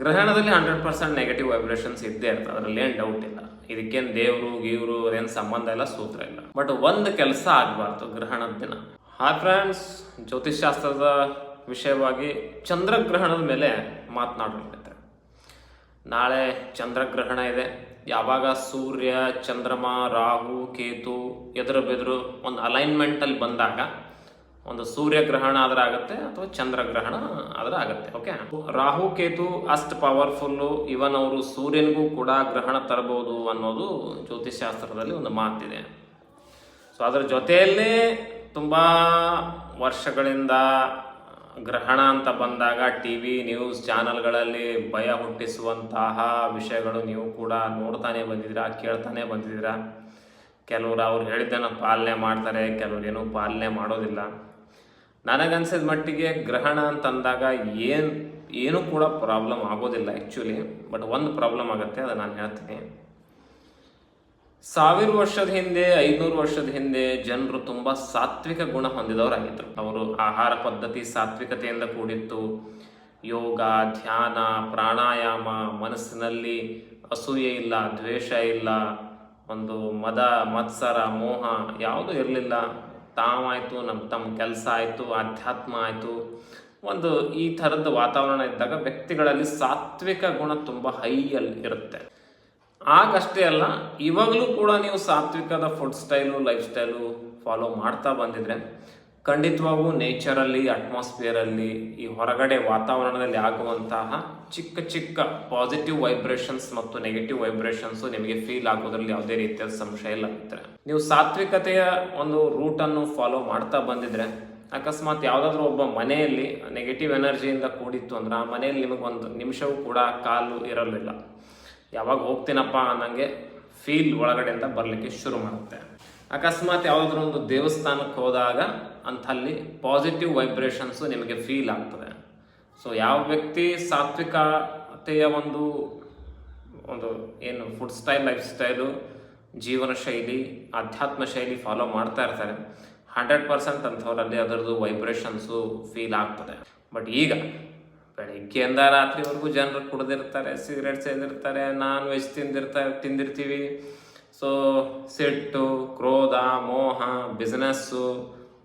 ಗ್ರಹಣದಲ್ಲಿ hundred percent negative vibrations ಇದ್ದೇ ಇರ್ತದೆ ಅದರಲ್ಲಿ ಏನು ಡೌಟ್ ಇಲ್ಲ. ಇದಕ್ಕೇನು ದೇವರು, ಗೀವರು, ಅದೇನು ಸಂಬಂಧ ಇಲ್ಲ, ಸೂತ್ರ ಇಲ್ಲ. ಬಟ್ ಒಂದು ಕೆಲಸ ಆಗಬಾರ್ದು ಗ್ರಹಣದ ದಿನ. ಹಾಯ್ ಫ್ರೆಂಡ್ಸ್ ಜ್ಯೋತಿಷ್ಶಾಸ್ತ್ರದ ವಿಷಯವಾಗಿ ಚಂದ್ರಗ್ರಹಣದ ಮೇಲೆ ಮಾತನಾಡಲಿಕ್ಕೆ ನಾಳೆ ಚಂದ್ರಗ್ರಹಣ ಇದೆ. ಯಾವಾಗ ಸೂರ್ಯ, ಚಂದ್ರಮ, ರಾಹು, ಕೇತು ಎದುರು ಬೆದರು ಒಂದು ಅಲೈನ್ಮೆಂಟಲ್ಲಿ ಬಂದಾಗ ಒಂದು ಸೂರ್ಯಗ್ರಹಣ ಆದ್ರೆ ಆಗುತ್ತೆ ಅಥವಾ ಚಂದ್ರಗ್ರಹಣ ಆದ್ರೆ ಆಗುತ್ತೆ ಓಕೆ ರಾಹು, ಕೇತು, ಅಷ್ಟು ಪವರ್ಫುಲ್ಲು ಇವನ್ ಅವರು ಸೂರ್ಯನಿಗೂ ಕೂಡ ಗ್ರಹಣ ತರಬಹುದು ಅನ್ನೋದು ಜ್ಯೋತಿಷ್ಶಾಸ್ತ್ರದಲ್ಲಿ ಒಂದು ಮಾತಿದೆ. ಸೊ ಅದರ ಜೊತೆಯಲ್ಲೇ ತುಂಬ ವರ್ಷಗಳಿಂದ ಗ್ರಹಣ ಅಂತ ಬಂದಾಗ ಟಿ ವಿ ನ್ಯೂಸ್ ಚಾನಲ್ಗಳಲ್ಲಿ ಭಯ ಹುಟ್ಟಿಸುವಂತಹ ವಿಷಯಗಳು ನೀವು ಕೂಡ ನೋಡ್ತಾನೆ ಬಂದಿದ್ದೀರಾ, ಕೇಳ್ತಾನೆ ಬಂದಿದ್ದೀರಾ? ಕೆಲವರು ಅವ್ರು ಹೇಳಿದ್ದನ್ನು ಪಾಲನೆ ಮಾಡ್ತಾರೆ, ಕೆಲವ್ರು ಏನೂ ಪಾಲನೆ ಮಾಡೋದಿಲ್ಲ. ನನಗನ್ಸಿದ ಮಟ್ಟಿಗೆ ಗ್ರಹಣ ಅಂತಂದಾಗ ಏನು, ಏನೂ ಕೂಡ ಪ್ರಾಬ್ಲಮ್ ಆಗೋದಿಲ್ಲ ಆ್ಯಕ್ಚುಲಿ ಬಟ್ ಒಂದು ಪ್ರಾಬ್ಲಮ್ ಆಗುತ್ತೆ, ಅದು ನಾನು ಹೇಳ್ತೀನಿ. ಸಾವಿರ ವರ್ಷದ ಹಿಂದೆ ಐನೂರು ವರ್ಷದ ಹಿಂದೆ ಜನರು ತುಂಬ ಸಾತ್ವಿಕ ಗುಣ ಹೊಂದಿದವರಾಗಿದ್ದರು ಅವರು ಆಹಾರ ಪದ್ಧತಿ ಸಾತ್ವಿಕತೆಯಿಂದ ಕೂಡಿತ್ತು. ಯೋಗ, ಧ್ಯಾನ, ಪ್ರಾಣಾಯಾಮ, ಮನಸ್ಸಿನಲ್ಲಿ ಅಸೂಯೆ ಇಲ್ಲ, ದ್ವೇಷ ಇಲ್ಲ ಒಂದು ಮದ, ಮತ್ಸರ, ಮೋಹ ಯಾವುದೂ ಇರಲಿಲ್ಲ. ತಾವಾಯಿತು ನಮ್ಮ ತಮ್ಮ ಕೆಲಸ ಆಯಿತು ಆಧ್ಯಾತ್ಮ ಆಯಿತು. ಒಂದು ಈ ಥರದ ವಾತಾವರಣ ಇದ್ದಾಗ ವ್ಯಕ್ತಿಗಳಲ್ಲಿ ಸಾತ್ವಿಕ ಗುಣ ತುಂಬ ಹೈಯಲ್ಲಿ ಇರುತ್ತೆ. ಆಗಷ್ಟೇ ಅಲ್ಲ, ಇವಾಗಲೂ ಕೂಡ ನೀವು ಸಾತ್ವಿಕದ food style life style follow ಮಾಡ್ತಾ ಬಂದಿದ್ರೆ ಖಂಡಿತವಾಗೂ ನೇಚರಲ್ಲಿ ಅಟ್ಮಾಸ್ಫಿಯರಲ್ಲಿ ಈ ಹೊರಗಡೆ ವಾತಾವರಣದಲ್ಲಿ ಆಗುವಂತಹ ಚಿಕ್ಕ ಚಿಕ್ಕ ಪಾಸಿಟಿವ್ ವೈಬ್ರೇಷನ್ಸ್ ಮತ್ತು ನೆಗೆಟಿವ್ ವೈಬ್ರೇಷನ್ಸು ನಿಮಗೆ ಫೀಲ್ ಆಗೋದ್ರಲ್ಲಿ ಯಾವುದೇ ರೀತಿಯ ಸಂಶಯ ಇಲ್ಲ ಮಿತ್ರ ನೀವು ಸಾತ್ವಿಕತೆಯ ಒಂದು ರೂಟನ್ನು ಫಾಲೋ ಮಾಡ್ತಾ ಬಂದಿದ್ರೆ, ಅಕಸ್ಮಾತ್ ಯಾವುದಾದ್ರೂ ಒಬ್ಬ ಮನೆಯಲ್ಲಿ ನೆಗೆಟಿವ್ ಎನರ್ಜಿಯಿಂದ ಕೂಡಿತ್ತು ಅಂದ್ರೆ ಆ ಮನೆಯಲ್ಲಿ ನಿಮಗೆ ಒಂದು ನಿಮಿಷವೂ ಕೂಡ ಕಾಲು ಇರಲಿಲ್ಲ. ಯಾವಾಗ ಹೋಗ್ತೀನಪ್ಪ ಅನ್ನಂಗೆ ಫೀಲ್ ಒಳಗಡೆಯಿಂದ ಬರಲಿಕ್ಕೆ ಶುರು ಮಾಡುತ್ತೆ. ಅಕಸ್ಮಾತ್ ಯಾವುದಾದ್ರೂ ಒಂದು ದೇವಸ್ಥಾನಕ್ಕೆ ಹೋದಾಗ ಅಂಥಲ್ಲಿ ಪಾಸಿಟಿವ್ ವೈಬ್ರೇಷನ್ಸು ನಿಮಗೆ ಫೀಲ್ ಆಗ್ತದೆ. ಸೊ ಯಾವ ವ್ಯಕ್ತಿ ಸಾತ್ವಿಕತೆಯ ಒಂದು ಒಂದು ಏನು ಫುಡ್ ಸ್ಟೈಲ್ ಲೈಫ್ ಸ್ಟೈಲು ಜೀವನ ಶೈಲಿ, ಆಧ್ಯಾತ್ಮ ಶೈಲಿ ಫಾಲೋ ಮಾಡ್ತಾ ಇರ್ತಾರೆ ಹಂಡ್ರೆಡ್ ಪರ್ಸೆಂಟ್ ಅಂಥವರಲ್ಲಿ ಅದರದ್ದು ವೈಬ್ರೇಷನ್ಸು ಫೀಲ್ ಆಗ್ತದೆ. ಬಟ್ ಈಗ ಬೆಳಿಗ್ಗೆಯಿಂದ ರಾತ್ರಿವರೆಗೂ ಜನರು ಕುಡಿದಿರ್ತಾರೆ ಸಿಗರೇಟ್ ಸೇದಿರ್ತಾರೆ ನಾನ್ ವೆಜ್ ತಿಂದಿರ್ತಾರೆ ತಿಂದಿರ್ತೀವಿ. ಸೊ ಸಿಟ್ಟು, ಕ್ರೋಧ, ಮೋಹ ಬಿಸ್ನೆಸ್ಸು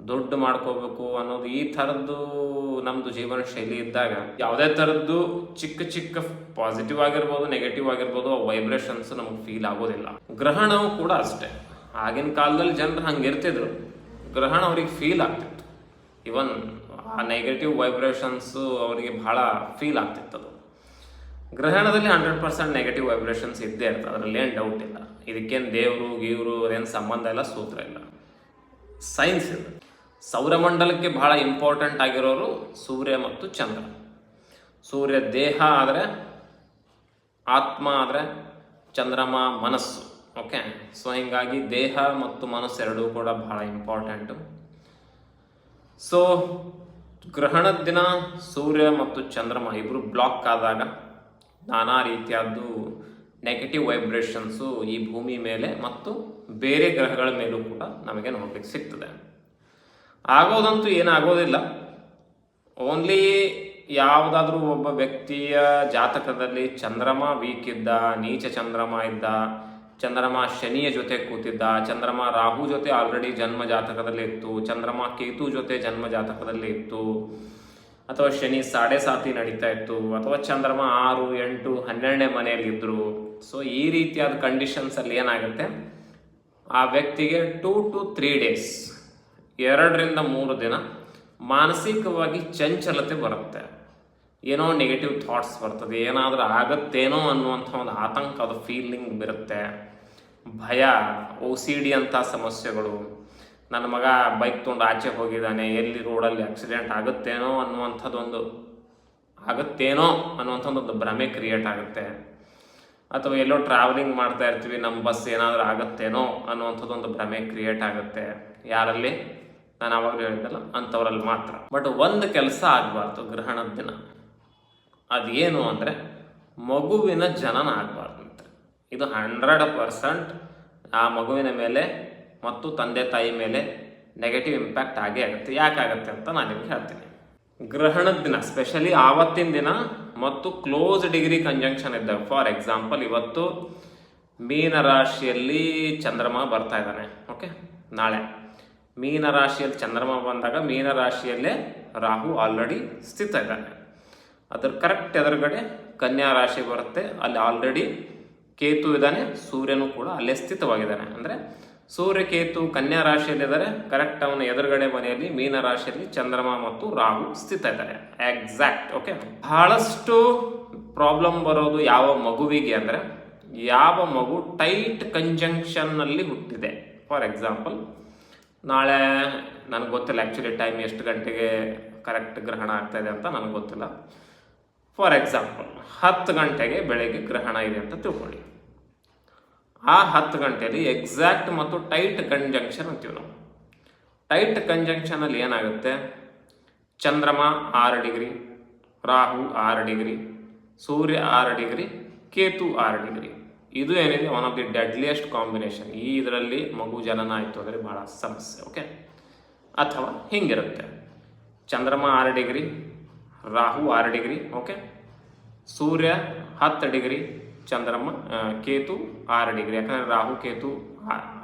ದುಡ್ಡು ಮಾಡ್ಕೋಬೇಕು ಅನ್ನೋದು ಈ ಥರದ್ದು ನಮ್ಮದು ಜೀವನ ಶೈಲಿ ಇದ್ದಾಗ ಯಾವುದೇ ಥರದ್ದು ಚಿಕ್ಕ ಚಿಕ್ಕ ಪಾಸಿಟಿವ್ ಆಗಿರ್ಬೋದು ನೆಗೆಟಿವ್ ಆಗಿರ್ಬೋದು, ಆ ವೈಬ್ರೇಷನ್ಸ್ ನಮಗೆ ಫೀಲ್ ಆಗೋದಿಲ್ಲ. ಗ್ರಹಣವು ಕೂಡ ಅಷ್ಟೇ. ಆಗಿನ ಕಾಲದಲ್ಲಿ ಜನರು ಹಂಗೆ ಇರ್ತಿದ್ರು ಗ್ರಹಣ ಅವ್ರಿಗೆ ಫೀಲ್ ಆಗ್ತಿತ್ತು. ಇವನ್ ಆ ನೆಗೆಟಿವ್ ವೈಬ್ರೇಷನ್ಸು ಅವರಿಗೆ ಬಹಳ ಫೀಲ್ ಆಗ್ತಿತ್ತು ಅದು. ಗ್ರಹಣದಲ್ಲಿ ಹಂಡ್ರೆಡ್ ಪರ್ಸೆಂಟ್ ನೆಗೆಟಿವ್ ವೈಬ್ರೇಷನ್ಸ್ ಇದ್ದೇ ಇರ್ತದೆ ಅದರಲ್ಲಿ ಏನು ಡೌಟ್ ಇಲ್ಲ. ಇದಕ್ಕೇನು ದೇವರು, ಗೀವರು, ಅದೇನು ಸಂಬಂಧ ಇಲ್ಲ, ಸೂತ್ರ ಇಲ್ಲ. ಸೈನ್ಸ್ ಇದು. ಸೌರಮಂಡಲಕ್ಕೆ ಬಹಳ ಇಂಪಾರ್ಟೆಂಟ್ ಆಗಿರೋರು ಸೂರ್ಯ ಮತ್ತು ಚಂದ್ರ. ಸೂರ್ಯ ದೇಹ ಆದರೆ, ಆತ್ಮ ಆದರೆ ಚಂದ್ರಮ, ಮನಸ್ಸು. ಓಕೆ ಸೊ ಹಿಂಗಾಗಿ ದೇಹ ಮತ್ತು ಮನಸ್ಸು ಎರಡೂ ಕೂಡ ಬಹಳ ಇಂಪಾರ್ಟೆಂಟು ಸೊ ಗ್ರಹಣದ ದಿನ ಸೂರ್ಯ ಮತ್ತು ಚಂದ್ರಮ ಇಬ್ಬರು ಬ್ಲಾಕ್ ಆದಾಗ ನಾನಾ ರೀತಿಯಾದ್ದು ನೆಗೆಟಿವ್ ವೈಬ್ರೇಷನ್ಸು ಈ ಭೂಮಿ ಮೇಲೆ ಮತ್ತು ಬೇರೆ ಗ್ರಹಗಳ ಮೇಲೂ ಕೂಡ ನಮಗೆ ನೋಡ್ಲಿಕ್ಕೆ ಸಿಗ್ತದೆ. ಆಗೋದಂತೂ ಏನಾಗೋದಿಲ್ಲ ಓನ್ಲಿ ಯಾವುದಾದ್ರೂ ಒಬ್ಬ ವ್ಯಕ್ತಿಯ ಜಾತಕದಲ್ಲಿ ಚಂದ್ರಮ ವೀಕ್ ಇದ್ದ ನೀಚ ಚಂದ್ರಮ ಇದ್ದ, ಚಂದ್ರಮ ಶನಿಯ ಜೊತೆ ಕೂತಿದ್ದ, ಚಂದ್ರಮ ರಾಹು ಜೊತೆ ಆಲ್ರೆಡಿ ಜನ್ಮ ಜಾತಕದಲ್ಲಿ ಇತ್ತು, ಚಂದ್ರಮ ಕೇತು ಜೊತೆ ಜನ್ಮ ಜಾತಕದಲ್ಲಿ ಇತ್ತು ಅಥವಾ ಶನಿ ಸಾಡೆ ಸಾತಿ ನಡೀತಾ ಇತ್ತು, ಅಥವಾ ಚಂದ್ರಮ ಆರು, ಎಂಟು, ಹನ್ನೆರಡನೇ ಮನೆಯಲ್ಲಿ ಇದ್ರು ಸೊ ಈ ರೀತಿಯಾದ ಕಂಡೀಷನ್ಸ್ ಅಲ್ಲಿ ಏನಾಗುತ್ತೆ? ಆ ವ್ಯಕ್ತಿಗೆ ಟೂ ಟು ತ್ರೀ ಡೇಸ್ ಎರಡರಿಂದ ಮೂರು ದಿನ ಮಾನಸಿಕವಾಗಿ ಚಂಚಲತೆ ಬರುತ್ತೆ. ಏನೋ ನೆಗೆಟಿವ್ ಥಾಟ್ಸ್ ಬರ್ತದೆ, ಏನಾದರೂ ಆಗತ್ತೇನೋ ಅನ್ನುವಂಥ ಒಂದು ಆತಂಕದ ಫೀಲಿಂಗ್ ಬರುತ್ತೆ. ಭಯ ಓ ಸಿ ಡಿ ಅಂಥ ಸಮಸ್ಯೆಗಳು ನನ್ನ ಮಗ ಬೈಕ್ ತೊಗೊಂಡು ಆಚೆ ಹೋಗಿದ್ದಾನೆ, ಎಲ್ಲಿ ರೋಡಲ್ಲಿ ಆಕ್ಸಿಡೆಂಟ್ ಆಗುತ್ತೇನೋ ಅನ್ನುವಂಥದ್ದೊಂದು ಆಗುತ್ತೇನೋ ಅನ್ನುವಂಥದ್ದೊಂದು ಭ್ರಮೆ ಕ್ರಿಯೇಟ್ ಆಗುತ್ತೆ. ಅಥವಾ ಎಲ್ಲೋ ಟ್ರಾವೆಲಿಂಗ್ ಮಾಡ್ತಾ ಇರ್ತೀವಿ ನಮ್ಮ ಬಸ್ ಏನಾದರೂ ಆಗುತ್ತೇನೋ ಅನ್ನುವಂಥದ್ದೊಂದು ಭ್ರಮೆ ಕ್ರಿಯೇಟ್ ಆಗುತ್ತೆ. ಯಾರಲ್ಲಿ? ನಾನು ಆವಾಗಲೂ ಹೇಳಿದ್ದಲ್ಲ ಅಂಥವ್ರಲ್ಲಿ ಮಾತ್ರ. ಬಟ್ ಒಂದು ಕೆಲಸ ಆಗಬಾರ್ದು ಗ್ರಹಣದ ದಿನ. ಅದೇನು ಅಂದರೆ ಮಗುವಿನ ಜನನ ಆಗಬಾರ್ದಂತೆ ಇದು ಹಂಡ್ರೆಡ್ ಪರ್ಸೆಂಟ್ ಆ ಮಗುವಿನ ಮೇಲೆ ಮತ್ತು ತಂದೆ ತಾಯಿ ಮೇಲೆ ನೆಗೆಟಿವ್ ಇಂಪ್ಯಾಕ್ಟ್ ಆಗೇ ಆಗುತ್ತೆ. ಯಾಕಾಗತ್ತೆ ಅಂತ ನಾನು ನಿಮ್ಗೆ ಹೇಳ್ತೀನಿ. ಗ್ರಹಣದ ದಿನ ಸ್ಪೆಷಲಿ ಆವತ್ತಿನ ದಿನ ಮತ್ತು ಕ್ಲೋಸ್ ಡಿಗ್ರಿ ಕಂಜಂಕ್ಷನ್ ಇದ್ದಾಗ ಫಾರ್ ಎಕ್ಸಾಂಪಲ್ ಇವತ್ತು ಮೀನ ರಾಶಿಯಲ್ಲಿ ಚಂದ್ರಮ ಬರ್ತಾ ಇದ್ದಾನೆ ಓಕೆ ನಾಳೆ. ಮೀನ ರಾಶಿಯಲ್ಲಿ ಚಂದ್ರಮ ಬಂದಾಗ ಮೀನ ರಾಶಿಯಲ್ಲೇ ರಾಹು ಆಲ್ರೆಡಿ ಸ್ಥಿತ ಇದ್ದಾನೆ. ಅದ್ರ ಕರೆಕ್ಟ್ ಎದುರುಗಡೆ ಕನ್ಯಾ ರಾಶಿ ಬರುತ್ತೆ, ಅಲ್ಲಿ ಆಲ್ರೆಡಿ ಕೇತು ಇದ್ದಾನೆ, ಸೂರ್ಯನು ಕೂಡ ಅಲ್ಲೇ ಸ್ಥಿತವಾಗಿದ್ದಾನೆ. ಅಂದರೆ ಸೂರ್ಯ ಕೇತು ಕನ್ಯಾ ರಾಶಿಯಲ್ಲಿದ್ದಾರೆ ಕರೆಕ್ಟ್ ಅವನ ಎದುರುಗಡೆ ಮನೆಯಲ್ಲಿ ಮೀನ ರಾಶಿಯಲ್ಲಿ ಚಂದ್ರಮ ಮತ್ತು ರಾಹು ಸ್ಥಿತ ಇದ್ದಾರೆ. ಎಕ್ಸಾಕ್ಟ್ ಓಕೆ ಬಹಳಷ್ಟು ಪ್ರಾಬ್ಲಮ್ ಬರೋದು ಯಾವ ಮಗುವಿಗೆ ಅಂದರೆ, ಯಾವ ಮಗು ಟೈಟ್ ಕಂಜಂಕ್ಷನ್ನಲ್ಲಿ ಹುಟ್ಟಿದೆ. ಫಾರ್ ಎಕ್ಸಾಂಪಲ್ ನಾಳೆ ನನಗೆ ಗೊತ್ತಿಲ್ಲ ಆ್ಯಕ್ಚುಲಿ ಟೈಮ್ ಎಷ್ಟು ಗಂಟೆಗೆ ಕರೆಕ್ಟ್ ಗ್ರಹಣ ಆಗ್ತಾ ಇದೆ ಅಂತ ನನಗೆ ಗೊತ್ತಿಲ್ಲ. ಫಾರ್ ಎಕ್ಸಾಂಪಲ್ ಹತ್ತು ಗಂಟೆಗೆ ಬೆಳಗ್ಗೆ ಗ್ರಹಣ ಇದೆ ಅಂತ ತಿಳ್ಕೊಳ್ಳಿ. ಆ ಹತ್ತು ಗಂಟೆಯಲ್ಲಿ ಎಕ್ಸಾಕ್ಟ್ ಮತ್ತು ಟೈಟ್ ಕಂಜಂಕ್ಷನ್ ಅಂತೀವಿ ನಾವು. ಟೈಟ್ ಕಂಜಂಕ್ಷನಲ್ಲಿ ಏನಾಗುತ್ತೆ? ಚಂದ್ರಮ ಆರು ಡಿಗ್ರಿ, ರಾಹು ಆರು ಡಿಗ್ರಿ, ಸೂರ್ಯ ಆರು ಡಿಗ್ರಿ, ಕೇತು ಆರು ಡಿಗ್ರಿ. ಇದು ಏನಿದೆ? One of the deadliest combination ಈ ಇದರಲ್ಲಿ ಮಗು ಜನನ ಆಯಿತು ಅಂದರೆ ಭಾಳ ಸಮಸ್ಯೆ ಓಕೆ ಅಥವಾ ಹಿಂಗಿರುತ್ತೆ. ಚಂದ್ರಮ ಆರು ಡಿಗ್ರಿ, ರಾಹು ಆರು ಡಿಗ್ರಿ ಓಕೆ ಸೂರ್ಯ ಹತ್ತು ಡಿಗ್ರಿ ಚಂದ್ರಮ ಆ, ಕೇತು ಆರು ಡಿಗ್ರಿ. ಯಾಕಂದರೆ ರಾಹು ಕೇತು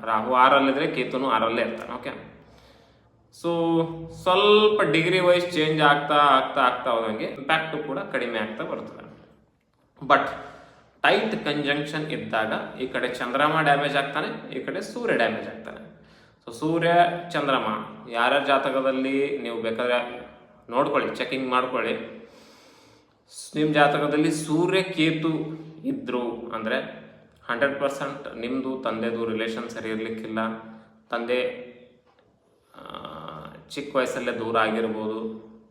ರಾಹು ಆರಲ್ಲಿದ್ರೆ ಕೇತುನು ಆರಲ್ಲೇ ಇರ್ತಾನೆ ಓಕೆ ಸೊ ಸ್ವಲ್ಪ ಡಿಗ್ರಿ ವೈಸ್ ಚೇಂಜ್ ಆಗ್ತಾ ಆಗ್ತಾ ಆಗ್ತಾ ಹೋದಂಗೆ ಇಂಪ್ಯಾಕ್ಟು ಕೂಡ ಕಡಿಮೆ ಆಗ್ತಾ ಬರ್ತದೆ. ಬಟ್ ಟೈಟ್ ಕಂಜಂಕ್ಷನ್ ಇದ್ದಾಗ ಈ ಕಡೆ ಚಂದ್ರಮ ಡ್ಯಾಮೇಜ್ ಆಗ್ತಾನೆ ಈ ಕಡೆ ಸೂರ್ಯ ಡ್ಯಾಮೇಜ್ ಆಗ್ತಾನೆ. ಸೊ ಸೂರ್ಯ ಚಂದ್ರಮ ಯಾರ್ಯಾರ ಜಾತಕದಲ್ಲಿ ನೀವು ಬೇಕಾದ್ರೆ ನೋಡ್ಕೊಳ್ಳಿ ಚೆಕಿಂಗ್ ಮಾಡ್ಕೊಳ್ಳಿ. ನಿಮ್ಮ ಜಾತಕದಲ್ಲಿ ಸೂರ್ಯ ಕೇತು ಇದ್ದರು ಅಂದರೆ ಹಂಡ್ರೆಡ್ ಪರ್ಸೆಂಟ್ ನಿಮ್ಮದು ತಂದೆದು ರಿಲೇಷನ್ ಸರಿ ಇರಲಿಕ್ಕಿಲ್ಲ. ತಂದೆ ಚಿಕ್ಕ ವಯಸ್ಸಲ್ಲೇ ದೂರ ಆಗಿರ್ಬೋದು.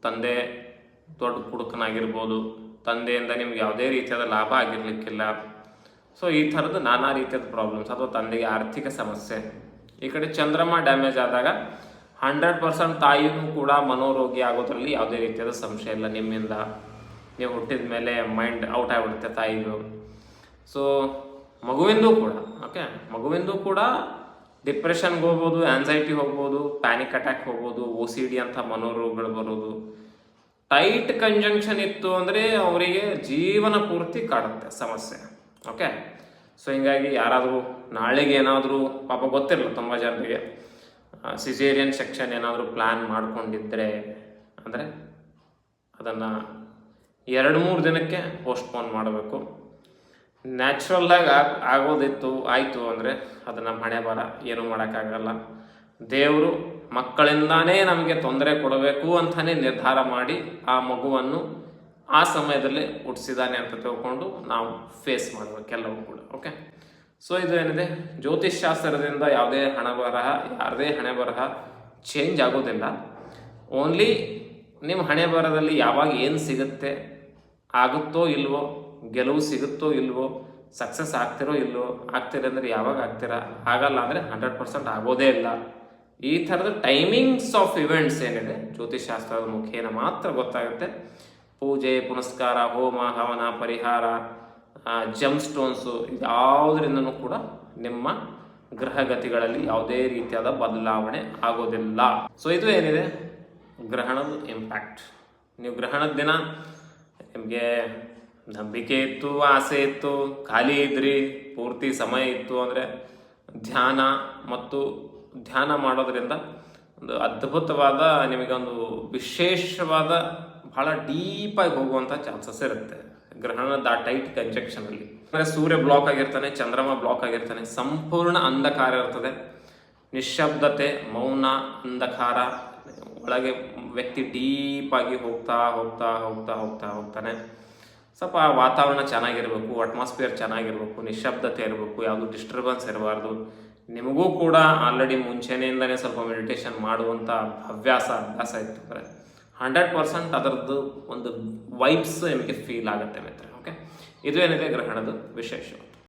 ತಂದೆ ದೊಡ್ಡ ಕುಡುಕನಾಗಿರ್ಬೋದು. ತಂದೆಯಿಂದ ನಿಮ್ಗೆ ಯಾವುದೇ ರೀತಿಯಾದ ಲಾಭ ಆಗಿರಲಿಕ್ಕಿಲ್ಲ. ಸೊ ಈ ಥರದ್ದು ನಾನಾ ರೀತಿಯಾದ ಪ್ರಾಬ್ಲಮ್ಸ್ ಅಥವಾ ತಂದೆಗೆ ಆರ್ಥಿಕ ಸಮಸ್ಯೆ. ಈ ಕಡೆ ಚಂದ್ರಮ ಡ್ಯಾಮೇಜ್ ಆದಾಗ ಹಂಡ್ರೆಡ್ ಪರ್ಸೆಂಟ್ ತಾಯಿಯೂ ಕೂಡ ಮನೋರೋಗಿ ಆಗೋದ್ರಲ್ಲಿ ಯಾವುದೇ ರೀತಿಯಾದ ಸಂಶಯ ಇಲ್ಲ ನಿಮ್ಮಿಂದ. ನೀವು ಹುಟ್ಟಿದ ಮೇಲೆ ಮೈಂಡ್ ಔಟ್ ಆಗಿಬಿಡುತ್ತೆ ತಾಯಿದು. ಸೊ ಮಗುವಿಂದೂ ಕೂಡ ಓಕೆ ಮಗುವಿಂದೂ ಕೂಡ ಡಿಪ್ರೆಷನ್ಗೆ ಹೋಗ್ಬೋದು ಆನ್ಸೈಟಿ ಹೋಗ್ಬೋದು ಪ್ಯಾನಿಕ್ ಅಟ್ಯಾಕ್ ಹೋಗ್ಬೋದು ಓ ಸಿ ಡಿ ಅಂತ ಮನೋರೋಗಗಳು ಬರೋದು. ಟೈಟ್ ಕಂಜಂಕ್ಷನ್ ಇತ್ತು ಅಂದರೆ ಅವರಿಗೆ ಜೀವನ ಪೂರ್ತಿ ಕಾಡುತ್ತೆ ಸಮಸ್ಯೆ ಓಕೆ ಸೊ ಹಿಂಗಾಗಿ ಯಾರಾದರೂ ನಾಳೆಗೆ ಏನಾದರೂ, ಪಾಪ ಗೊತ್ತಿರಲ್ಲ ತುಂಬ ಜನರಿಗೆ ಸಿಸೇರಿಯನ್ ಸೆಕ್ಷನ್ ಏನಾದರೂ ಪ್ಲ್ಯಾನ್ ಮಾಡಿಕೊಂಡಿದ್ದರೆ ಅಂದರೆ ಅದನ್ನು ಎರಡು ಮೂರು ದಿನಕ್ಕೆ ಪೋಸ್ಟ್ಪೋನ್ ಮಾಡಬೇಕು. ನ್ಯಾಚುರಲ್ಲಾಗಿ ಆಗ ಆಗೋದಿತ್ತು, ಆಯಿತು ಅಂದರೆ ಅದು ನಮ್ಮ ಬರ ಏನೂ ಮಾಡೋಕ್ಕಾಗಲ್ಲ. ದೇವರು ಮಕ್ಕಳಿಂದಾನೇ ನಮಗೆ ತೊಂದರೆ ಕೊಡಬೇಕು ಅಂತಲೇ ನಿರ್ಧಾರ ಮಾಡಿ ಆ ಮಗುವನ್ನು ಆ ಸಮಯದಲ್ಲಿ ಹುಟ್ಟಿಸಿದ್ದಾನೆ ಅಂತ ತಿಳ್ಕೊಂಡು ನಾವು ಫೇಸ್ ಮಾಡಬೇಕು ಎಲ್ಲವೂ ಕೂಡ ಓಕೆ ಸೊ ಇದು ಏನಿದೆ? ಜ್ಯೋತಿಷ್ ಶಾಸ್ತ್ರದಿಂದ ಯಾವುದೇ ಹಣ ಬರಹ, ಯಾರದೇ ಹಣೆ ಬರಹ ಚೇಂಜ್ ಆಗೋದಿಲ್ಲ. ಓನ್ಲಿ ನಿಮ್ಮ ಹಣೆ ಬರದಲ್ಲಿ ಯಾವಾಗ ಏನು ಸಿಗುತ್ತೆ, ಆಗುತ್ತೋ ಇಲ್ವೋ ಗೆಲುವು ಸಿಗುತ್ತೋ ಇಲ್ವೋ ಸಕ್ಸಸ್ ಆಗ್ತಿರೋ ಇಲ್ವೋ ಆಗ್ತೀರ ಅಂದರೆ ಯಾವಾಗ ಆಗ್ತೀರಾ? ಆಗಲ್ಲ ಅಂದರೆ ಹಂಡ್ರೆಡ್ ಪರ್ಸೆಂಟ್ ಆಗೋದೇ ಇಲ್ಲ. ಈ ಥರದ ಟೈಮಿಂಗ್ಸ್ ಆಫ್ ಇವೆಂಟ್ಸ್ ಏನಿದೆ ಜ್ಯೋತಿಷಾಸ್ತ್ರದ ಮುಖೇನ ಮಾತ್ರ ಗೊತ್ತಾಗುತ್ತೆ. ಪೂಜೆ, ಪುನಸ್ಕಾರ, ಹೋಮ, ಹವನ, ಪರಿಹಾರ ಜಮ್ ಸ್ಟೋನ್ಸು ಯಾವುದರಿಂದನೂ ಕೂಡ ನಿಮ್ಮ ಗ್ರಹಗತಿಗಳಲ್ಲಿ ಯಾವುದೇ ರೀತಿಯಾದ ಬದಲಾವಣೆ ಆಗೋದಿಲ್ಲ. ಸೊ ಇದು ಏನಿದೆ? ಗ್ರಹಣದ ಇಂಪ್ಯಾಕ್ಟ್ ನೀವು ಗ್ರಹಣದ ದಿನ ನಿಮಗೆ ನಂಬಿಕೆ ಇತ್ತು, ಆಸೆ ಇತ್ತು, ಖಾಲಿ ಇದ್ರಿ, ಪೂರ್ತಿ ಸಮಯ ಇತ್ತು ಅಂದರೆ ಧ್ಯಾನ ಮತ್ತು ಧ್ಯಾನ ಮಾಡೋದ್ರಿಂದ ಒಂದು ಅದ್ಭುತವಾದ ನಿಮಗೊಂದು ವಿಶೇಷವಾದ, ಬಹಳ ಡೀಪಾಗಿ ಹೋಗುವಂಥ ಚಾನ್ಸಸ್ ಇರುತ್ತೆ. ಗ್ರಹಣದ ಆ ಟೈಟ್ ಕಂಜಕ್ಷನಲ್ಲಿ ಅಂದರೆ ಸೂರ್ಯ ಬ್ಲಾಕ್ ಆಗಿರ್ತಾನೆ, ಚಂದ್ರಮ ಬ್ಲಾಕ್ ಆಗಿರ್ತಾನೆ, ಸಂಪೂರ್ಣ ಅಂಧಕಾರ ಇರ್ತದೆ. ನಿಶಬ್ದತೆ ಮೌನ, ಅಂಧಕಾರ, ಒಳಗೆ ವ್ಯಕ್ತಿ ಡೀಪಾಗಿ ಹೋಗ್ತಾ ಹೋಗ್ತಾ ಹೋಗ್ತಾ ಹೋಗ್ತಾ ಹೋಗ್ತಾನೆ. ಸ್ವಲ್ಪ ವಾತಾವರಣ ಚೆನ್ನಾಗಿರಬೇಕು ಅಟ್ಮಾಸ್ಫಿಯರ್ ಚೆನ್ನಾಗಿರಬೇಕು ನಿಶಬ್ದತೆ ಇರಬೇಕು, ಯಾವುದು ಡಿಸ್ಟರ್ಬೆನ್ಸ್ ಇರಬಾರ್ದು. ನಿಮಗೂ ಕೂಡ ಆಲ್ರೆಡಿ ಮುಂಚೆನೆಯಿಂದನೇ ಸ್ವಲ್ಪ ಮೆಡಿಟೇಷನ್ ಮಾಡುವಂಥ ಹವ್ಯಾಸ, ಅಭ್ಯಾಸ ಇತ್ತು ಅಂದರೆ ಹಂಡ್ರೆಡ್ ಪರ್ಸೆಂಟ್ ಅದರದ್ದು ಒಂದು ವೈಬ್ಸ್ ನಿಮಗೆ ಫೀಲ್ ಆಗುತ್ತೆ ಮಿತ್ರ ಓಕೆ ಇದು ಏನಿದೆ ಗ್ರಹಣದ ವಿಶೇಷ.